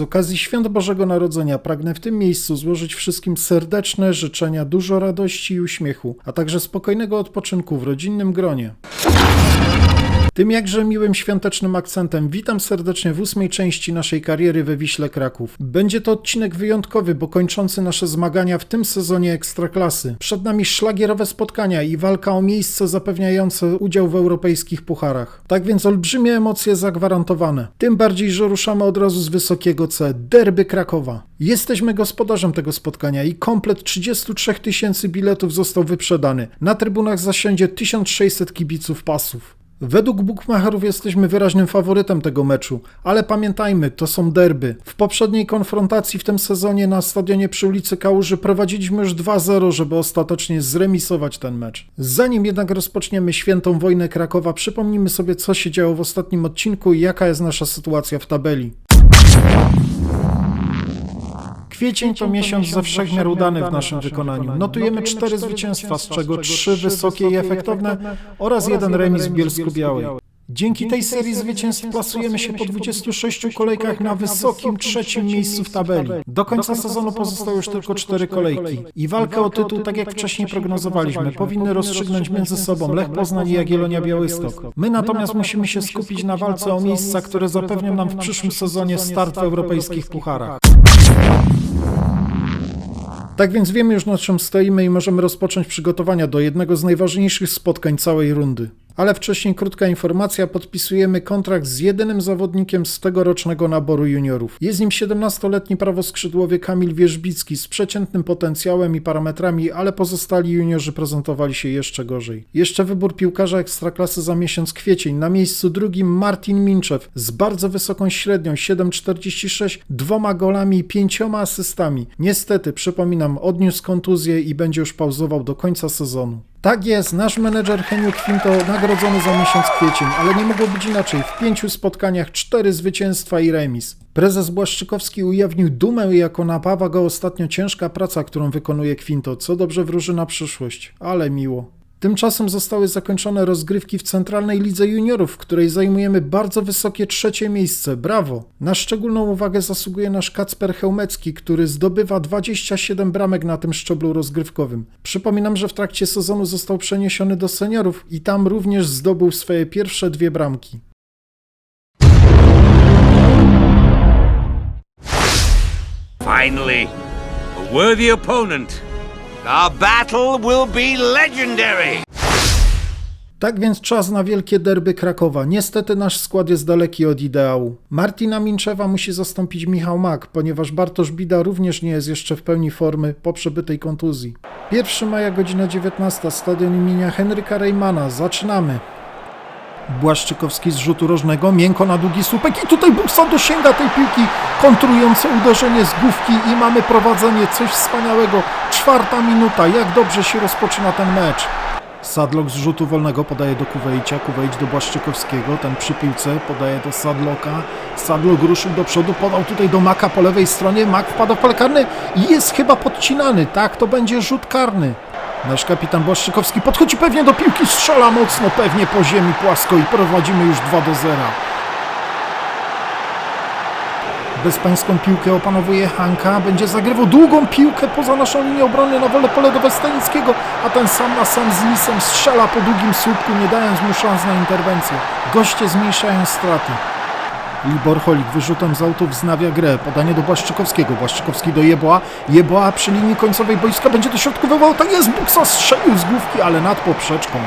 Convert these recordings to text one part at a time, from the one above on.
Z okazji Świąt Bożego Narodzenia pragnę w tym miejscu złożyć wszystkim serdeczne życzenia dużo radości i uśmiechu, a także spokojnego odpoczynku w rodzinnym gronie. Tym jakże miłym świątecznym akcentem witam serdecznie w ósmej części naszej kariery we Wiśle Kraków. Będzie to odcinek wyjątkowy, bo kończący nasze zmagania w tym sezonie Ekstraklasy. Przed nami szlagierowe spotkania i walka o miejsce zapewniające udział w europejskich pucharach. Tak więc olbrzymie emocje zagwarantowane. Tym bardziej, że ruszamy od razu z wysokiego C, derby Krakowa. Jesteśmy gospodarzem tego spotkania i komplet 33 tysięcy biletów został wyprzedany. Na trybunach zasiądzie 1600 kibiców pasów. Według bookmacherów jesteśmy wyraźnym faworytem tego meczu, ale pamiętajmy, to są derby. W poprzedniej konfrontacji w tym sezonie na stadionie przy ulicy Kałuży prowadziliśmy już 2-0, żeby ostatecznie zremisować ten mecz. Zanim jednak rozpoczniemy świętą wojnę Krakowa, przypomnijmy sobie co się działo w ostatnim odcinku i jaka jest nasza sytuacja w tabeli. Kwiecień to miesiąc ze wszechmiar udany w naszym wykonaniu. Notujemy cztery zwycięstwa, z czego trzy wysokie i efektowne oraz jeden remis w Bielsku-Białej. Dzięki tej serii zwycięstw plasujemy się po 26 kolejkach na wysokim trzecim miejscu w tabeli. Do końca sezonu pozostały już tylko cztery kolejki i walkę o tytuł, tak jak wcześniej prognozowaliśmy, powinny rozstrzygnąć między sobą Lech Poznań i Jagiellonia Białystok. My natomiast musimy się skupić na walce o miejsca, które zapewnią nam w przyszłym sezonie start w europejskich pucharach. Tak więc wiemy już na czym stoimy i możemy rozpocząć przygotowania do jednego z najważniejszych spotkań całej rundy. Ale wcześniej krótka informacja, podpisujemy kontrakt z jedynym zawodnikiem z tegorocznego naboru juniorów. Jest nim 17-letni prawoskrzydłowy Kamil Wierzbicki z przeciętnym potencjałem i parametrami, ale pozostali juniorzy prezentowali się jeszcze gorzej. Jeszcze wybór piłkarza ekstraklasy za miesiąc kwiecień. Na miejscu drugim Martin Minczew z bardzo wysoką średnią 7,46, dwoma golami i pięcioma asystami. Niestety, przypominam, odniósł kontuzję i będzie już pauzował do końca sezonu. Tak jest, nasz menedżer Heniu Kwinto nagrodzony za miesiąc kwiecień, ale nie mogło być inaczej. W pięciu spotkaniach cztery zwycięstwa i remis. Prezes Błaszczykowski ujawnił dumę, jako napawa go ostatnio ciężka praca, którą wykonuje Kwinto, co dobrze wróży na przyszłość, ale miło. Tymczasem zostały zakończone rozgrywki w Centralnej Lidze Juniorów, w której zajmujemy bardzo wysokie trzecie miejsce. Brawo! Na szczególną uwagę zasługuje nasz Kacper Chełmecki, który zdobywa 27 bramek na tym szczeblu rozgrywkowym. Przypominam, że w trakcie sezonu został przeniesiony do seniorów i tam również zdobył swoje pierwsze dwie bramki. Finally, a worthy opponent. Our battle will be legendary. Tak więc czas na wielkie derby Krakowa. Niestety nasz skład jest daleki od ideału. Martina Minczewa musi zastąpić Michał Mak, ponieważ Bartosz Bida również nie jest jeszcze w pełni formy po przebytej kontuzji. 1 maja godzina 19 stadion imienia Henryka Reymana. Zaczynamy. Błaszczykowski z rzutu rożnego, miękko na długi słupek i tutaj Buksa dosięga tej piłki, kontrujące uderzenie z główki i mamy prowadzenie, coś wspaniałego. Czwarta minuta, jak dobrze się rozpoczyna ten mecz. Sadlok z rzutu wolnego podaje do Kuwejcia, Kuwejć do Błaszczykowskiego, ten przy piłce podaje do Sadloka, Sadlok ruszył do przodu, podał tutaj do Maka po lewej stronie, Mak wpada w pole karne i jest chyba podcinany, tak, to będzie rzut karny. Nasz kapitan Błaszczykowski podchodzi pewnie do piłki, strzela mocno, pewnie po ziemi płasko i prowadzimy już 2 do 0. Bezpańską piłkę opanowuje Hanka, będzie zagrywał długą piłkę poza naszą linię obrony na wolę pole do Westańskiego, a ten sam na sam z Lisem strzela po długim słupku, nie dając mu szans na interwencję. Goście zmniejszają straty. Libor Holik wyrzutem z autów wznawia grę. Podanie do Błaszczykowskiego. Błaszczykowski do Jeboa. Jeboa przy linii końcowej boiska będzie dośrodkowywał. Tak jest, Buksa strzelił z główki, ale nad poprzeczką.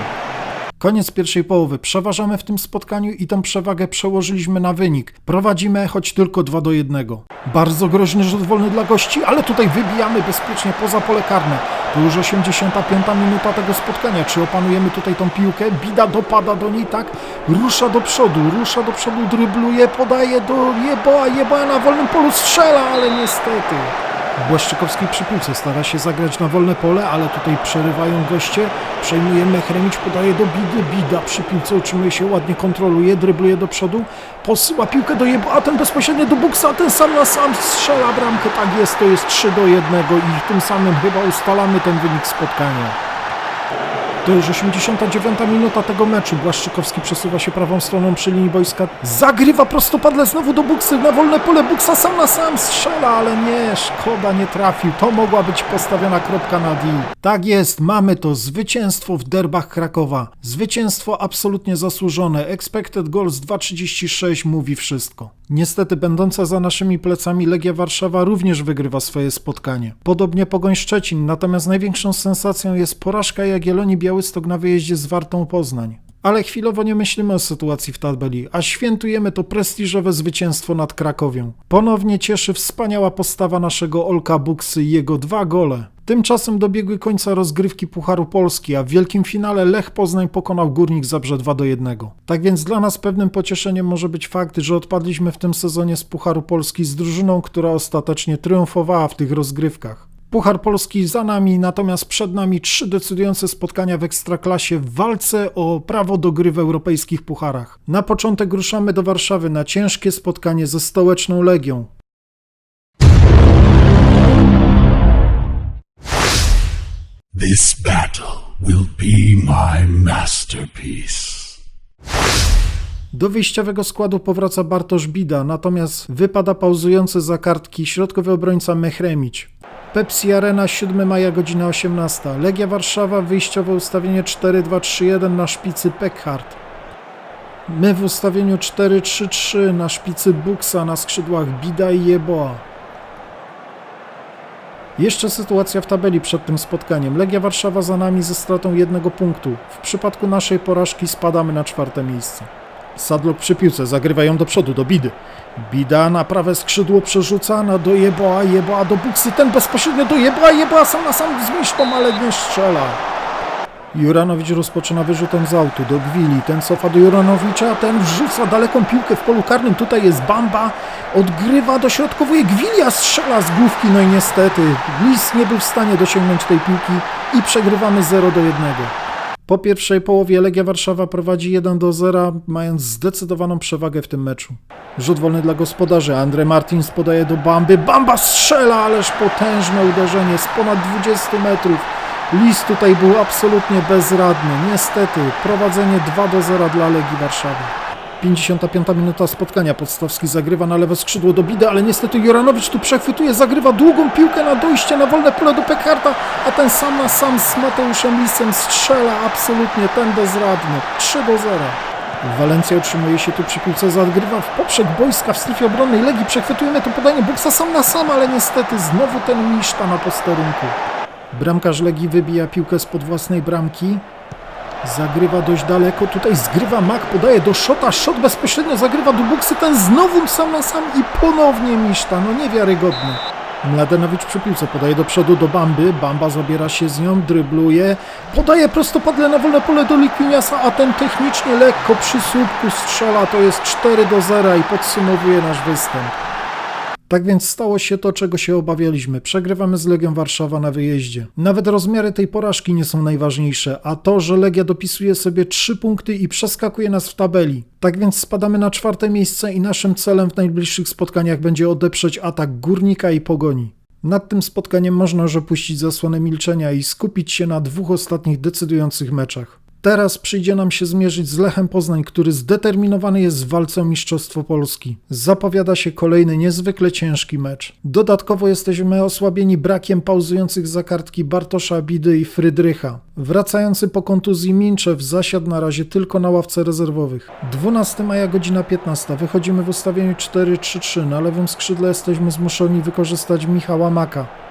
Koniec pierwszej połowy. Przeważamy w tym spotkaniu i tą przewagę przełożyliśmy na wynik. Prowadzimy, choć tylko 2 do 1. Bardzo groźny rzut wolny dla gości, ale tutaj wybijamy bezpiecznie poza pole karne. To już 85 minuta tego spotkania. Czy opanujemy tutaj tą piłkę? Bida dopada do niej, tak? Rusza do przodu, rusza do przodu, drybluje, podaje do Jeboa. Jeboa na wolnym polu strzela, ale niestety. Błaszczykowski przy piłce stara się zagrać na wolne pole, ale tutaj przerywają goście. Przejmuje Mechremić, podaje do Bidy. Bida przy piłce utrzymuje się, ładnie kontroluje, drybluje do przodu. Posyła piłkę do Jebo, a ten bezpośrednio do Buksa, a ten sam na sam strzela bramkę. Tak jest, to jest 3 do 1 i tym samym chyba ustalamy ten wynik spotkania. To już 89 minuta tego meczu. Błaszczykowski przesuwa się prawą stroną przy linii boiska. Zagrywa prostopadle znowu do Buksy. Na wolne pole Buksa sam na sam strzela, ale nie, szkoda, nie trafił. To mogła być postawiona kropka na D. Tak jest, mamy to. Zwycięstwo w derbach Krakowa. Zwycięstwo absolutnie zasłużone. Expected goals 2,36 mówi wszystko. Niestety, będąca za naszymi plecami Legia Warszawa również wygrywa swoje spotkanie. Podobnie Pogoń Szczecin, natomiast największą sensacją jest porażka Jagiellonii Białystok na wyjeździe z Wartą Poznań. Ale chwilowo nie myślimy o sytuacji w tabeli, a świętujemy to prestiżowe zwycięstwo nad Krakowią. Ponownie cieszy wspaniała postawa naszego Olka Buksy i jego dwa gole. Tymczasem dobiegły końca rozgrywki Pucharu Polski, a w wielkim finale Lech Poznań pokonał Górnik Zabrze 2 do 1. Tak więc dla nas pewnym pocieszeniem może być fakt, że odpadliśmy w tym sezonie z Pucharu Polski z drużyną, która ostatecznie triumfowała w tych rozgrywkach. Puchar Polski za nami, natomiast przed nami trzy decydujące spotkania w Ekstraklasie w walce o prawo do gry w europejskich pucharach. Na początek ruszamy do Warszawy na ciężkie spotkanie ze stołeczną Legią. This battle will be my masterpiece. Do wyjściowego składu powraca Bartosz Bida, natomiast wypada pauzujący za kartki środkowy obrońca Mechremić. Pepsi Arena 7 maja godzina 18. Legia Warszawa wyjściowe ustawienie 4-2-3-1 na szpicy Peckhardt. My w ustawieniu 4-3-3 na szpicy Buksa na skrzydłach Bida i Jeboa. Jeszcze sytuacja w tabeli przed tym spotkaniem. Legia Warszawa za nami ze stratą jednego punktu. W przypadku naszej porażki spadamy na czwarte miejsce. Sadlok przy piłce, zagrywa ją do przodu, do Bidy. Bida na prawe skrzydło przerzucana do Jeboa, Jeboa do Buksy, ten bezpośrednio do Jeboa, Jeboa sam na sam z Misztą, ale nie strzela. Juranowicz rozpoczyna wyrzutem z autu do Gwili, ten cofa do Juranowicza, ten wrzuca daleką piłkę w polu karnym, tutaj jest Bamba, odgrywa, dośrodkowuje Gwilia, strzela z główki, no i niestety Lis nie był w stanie dosięgnąć tej piłki i przegrywamy 0 do 1. Po pierwszej połowie Legia Warszawa prowadzi 1 do 0, mając zdecydowaną przewagę w tym meczu. Rzut wolny dla gospodarzy. Andre Martins podaje do Bamby. Bamba strzela, ależ potężne uderzenie z ponad 20 metrów. Lis tutaj był absolutnie bezradny. Niestety, prowadzenie 2 do 0 dla Legii Warszawy. 55 minuta spotkania. Podstawski zagrywa na lewe skrzydło do Bida, ale niestety Joranowicz tu przechwytuje, zagrywa długą piłkę na dojście na wolne pole do Pekarta, a ten sam na sam z Mateuszem Lisem strzela absolutnie ten bezradny. 3 do 0. Walencja utrzymuje się tu przy piłce, zagrywa w poprzek boiska w strefie obronnej Legii. Przechwytujemy to podanie Buksa sam na sam, ale niestety znowu ten Miszta na posterunku. Bramkarz Legii wybija piłkę spod własnej bramki. Zagrywa dość daleko, tutaj zgrywa Mak, podaje do Szota, Szot bezpośrednio zagrywa do Buksy, ten znowu sam na sam i ponownie Miszta, no niewiarygodne. Mladenowicz przy piłce podaje do przodu do Bamby, Bamba zabiera się z nią, drybluje, podaje prostopadle na wolne pole do Likwiniasa, a ten technicznie lekko przy słupku strzela, to jest 4 do 0 i podsumowuje nasz występ. Tak więc stało się to, czego się obawialiśmy. Przegrywamy z Legią Warszawa na wyjeździe. Nawet rozmiary tej porażki nie są najważniejsze, a to, że Legia dopisuje sobie trzy punkty i przeskakuje nas w tabeli. Tak więc spadamy na czwarte miejsce i naszym celem w najbliższych spotkaniach będzie odeprzeć atak Górnika i Pogoni. Nad tym spotkaniem można już opuścić zasłonę milczenia i skupić się na dwóch ostatnich decydujących meczach. Teraz przyjdzie nam się zmierzyć z Lechem Poznań, który zdeterminowany jest w walce o Mistrzostwo Polski. Zapowiada się kolejny niezwykle ciężki mecz. Dodatkowo jesteśmy osłabieni brakiem pauzujących za kartki Bartosza Bidy i Frydrycha. Wracający po kontuzji Minczew zasiadł na razie tylko na ławce rezerwowych. 12 maja godzina 15. Wychodzimy w ustawieniu 4-3-3. Na lewym skrzydle jesteśmy zmuszeni wykorzystać Michała Maka.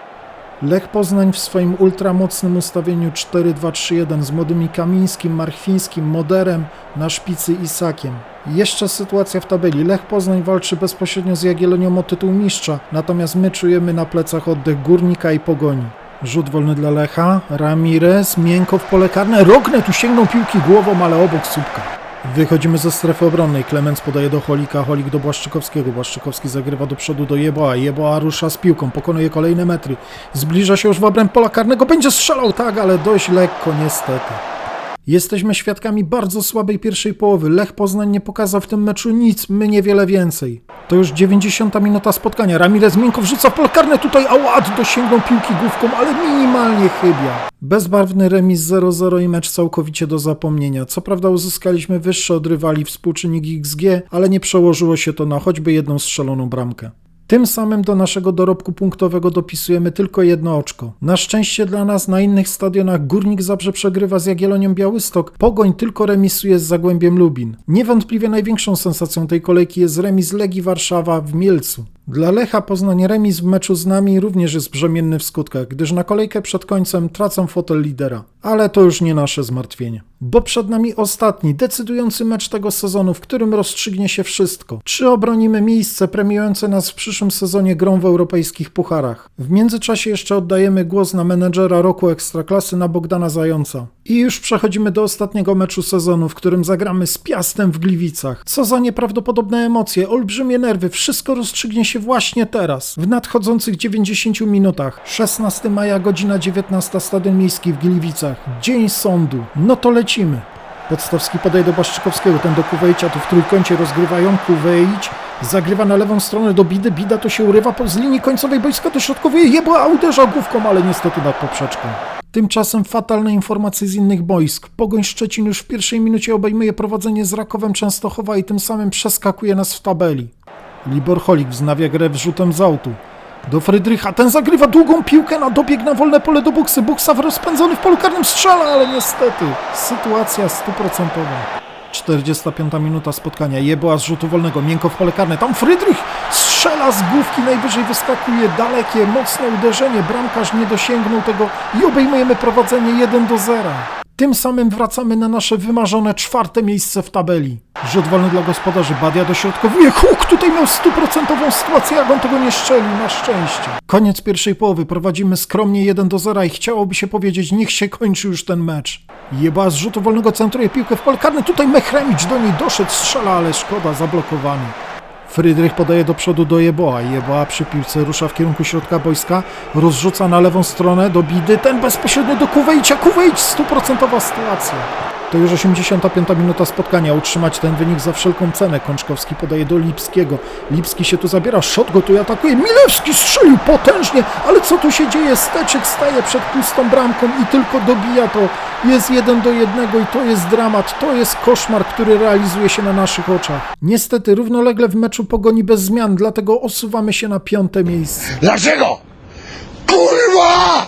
Lech Poznań w swoim ultramocnym ustawieniu 4-2-3-1 z młodymi Kamińskim, Marchwińskim, Moderem na szpicy Isakiem. Jeszcze sytuacja w tabeli. Lech Poznań walczy bezpośrednio z Jagiellonią o tytuł mistrza, natomiast my czujemy na plecach oddech Górnika i Pogoni. Rzut wolny dla Lecha, Ramirez, miękko w pole karne, Rognet usięgnął piłki głową, ale obok słupka. Wychodzimy ze strefy obronnej. Klemens podaje do Holika, Holik do Błaszczykowskiego. Błaszczykowski zagrywa do przodu do Jeboa. Jeboa rusza z piłką, pokonuje kolejne metry. Zbliża się już w obręb pola karnego. Będzie strzelał tak, ale dość lekko niestety. Jesteśmy świadkami bardzo słabej pierwszej połowy. Lech Poznań nie pokazał w tym meczu nic, my niewiele więcej. To już 90 minuta spotkania. Ramirez miękko wrzuca w pole karne tutaj, a ład dosięgnął piłki główką, ale minimalnie chybia. Bezbarwny remis 0-0 i mecz całkowicie do zapomnienia. Co prawda uzyskaliśmy wyższe od rywali współczynnik XG, ale nie przełożyło się to na choćby jedną strzeloną bramkę. Tym samym do naszego dorobku punktowego dopisujemy tylko jedno oczko. Na szczęście dla nas na innych stadionach Górnik Zabrze przegrywa z Jagiellonią Białystok, Pogoń tylko remisuje z Zagłębiem Lubin. Niewątpliwie największą sensacją tej kolejki jest remis Legii Warszawa w Mielcu. Dla Lecha Poznań remis w meczu z nami również jest brzemienny w skutkach, gdyż na kolejkę przed końcem tracą fotel lidera. Ale to już nie nasze zmartwienie. Bo przed nami ostatni, decydujący mecz tego sezonu, w którym rozstrzygnie się wszystko. Czy obronimy miejsce premiujące nas w przyszłym sezonie grą w europejskich pucharach? W międzyczasie jeszcze oddajemy głos na menedżera roku Ekstraklasy na Bogdana Zająca. I już przechodzimy do ostatniego meczu sezonu, w którym zagramy z Piastem w Gliwicach. Co za nieprawdopodobne emocje, olbrzymie nerwy, wszystko rozstrzygnie się właśnie teraz, w nadchodzących 90 minutach. 16 maja, godzina 19, Stadion Miejski w Gliwicach. Dzień sądu. No to lecimy. Podstawski podaje do Błaszczykowskiego, ten do Kuwejcia, tu w trójkącie rozgrywają, Kuwejć zagrywa na lewą stronę do Bidy, Bida to się urywa z linii końcowej boiska dośrodkowuje, jebła, a uderza główką, ale niestety nad poprzeczką. Tymczasem fatalne informacje z innych boisk. Pogoń Szczecin już w pierwszej minucie obejmuje prowadzenie z Rakowem Częstochowa i tym samym przeskakuje nas w tabeli. Libor Holik wznawia grę wrzutem z autu. Do Frydrycha, ten zagrywa długą piłkę na dobieg na wolne pole do Buksy. Buksa rozpędzony w polu karnym strzela, ale niestety sytuacja stuprocentowa. 45 minuta spotkania. Jeboa z rzutu wolnego, miękko w pole karne. Tam Frydrych strzela z główki, najwyżej wyskakuje dalekie, mocne uderzenie. Bramkarz nie dosięgnął tego i obejmujemy prowadzenie 1 do 0. Tym samym wracamy na nasze wymarzone czwarte miejsce w tabeli. Rzut wolny dla gospodarzy, Badia dośrodkowuje, Huk tutaj miał stuprocentową sytuację, jak on tego nie strzelił, na szczęście. Koniec pierwszej połowy, prowadzimy skromnie 1 do 0 i chciałoby się powiedzieć, niech się kończy już ten mecz. Jeba z rzutu wolnego centruje piłkę w pole karne, tutaj Mechremicz do niej doszedł, strzela, ale szkoda, zablokowany. Frydrych podaje do przodu do Jeboa. Jeboa przy piłce rusza w kierunku środka boiska, rozrzuca na lewą stronę do Bidy, ten bezpośrednio do Kuwejcia. Kuwejć, stuprocentowa sytuacja. To już 85 minuta spotkania. Utrzymać ten wynik za wszelką cenę. Kączkowski podaje do Lipskiego. Lipski się tu zabiera, szot gotuje, atakuje. Milewski strzelił potężnie, ale co tu się dzieje? Steczek staje przed pustą bramką i tylko dobija to. Jest jeden do jednego i to jest dramat. To jest koszmar, który realizuje się na naszych oczach. Niestety równolegle w meczu pogoni bez zmian, dlatego osuwamy się na piąte miejsce. Dlaczego? Kurwa!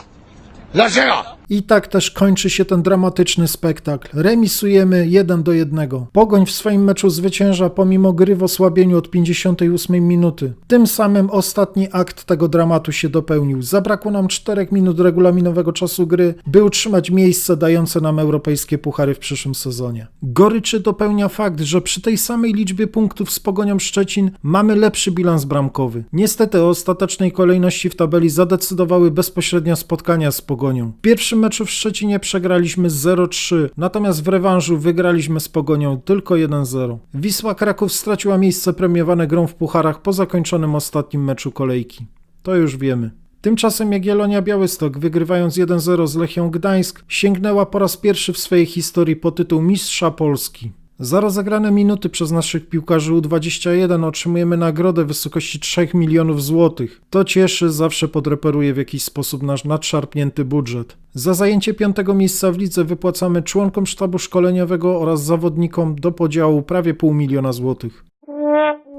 Dlaczego? I tak też kończy się ten dramatyczny spektakl. Remisujemy 1 do 1. Pogoń w swoim meczu zwycięża pomimo gry w osłabieniu od 58 minuty. Tym samym ostatni akt tego dramatu się dopełnił. Zabrakło nam 4 minut regulaminowego czasu gry, by utrzymać miejsce dające nam europejskie puchary w przyszłym sezonie. Goryczy dopełnia fakt, że przy tej samej liczbie punktów z Pogonią Szczecin mamy lepszy bilans bramkowy. Niestety o ostatecznej kolejności w tabeli zadecydowały bezpośrednio spotkania z Pogonią. W pierwszym meczu w Szczecinie przegraliśmy 0-3, natomiast w rewanżu wygraliśmy z Pogonią tylko 1-0. Wisła Kraków straciła miejsce premiowane grą w pucharach po zakończonym ostatnim meczu kolejki. To już wiemy. Tymczasem Jagiellonia Białystok, wygrywając 1-0 z Lechią Gdańsk, sięgnęła po raz pierwszy w swojej historii po tytuł Mistrza Polski. Za rozegrane minuty przez naszych piłkarzy U21 otrzymujemy nagrodę w wysokości 3 milionów złotych. To cieszy, zawsze podreperuje w jakiś sposób nasz nadszarpnięty budżet. Za zajęcie piątego miejsca w lidze wypłacamy członkom sztabu szkoleniowego oraz zawodnikom do podziału prawie pół miliona złotych.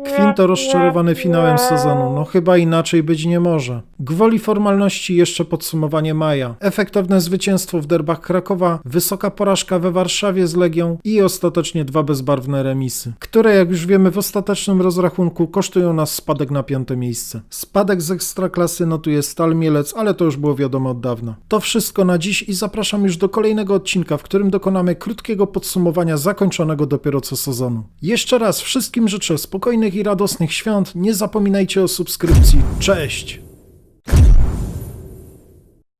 Kwinto rozczarowany finałem sezonu, no chyba inaczej być nie może. Gwoli formalności jeszcze podsumowanie maja. Efektowne zwycięstwo w derbach Krakowa, wysoka porażka we Warszawie z Legią i ostatecznie dwa bezbarwne remisy, które jak już wiemy w ostatecznym rozrachunku kosztują nas spadek na piąte miejsce. Spadek z ekstraklasy notuje Stal Mielec, ale to już było wiadomo od dawna. To wszystko na dziś i zapraszam już do kolejnego odcinka, w którym dokonamy krótkiego podsumowania zakończonego dopiero co sezonu. Jeszcze raz wszystkim życzę spokojnych i radosnych świąt, nie zapominajcie o subskrypcji. Cześć!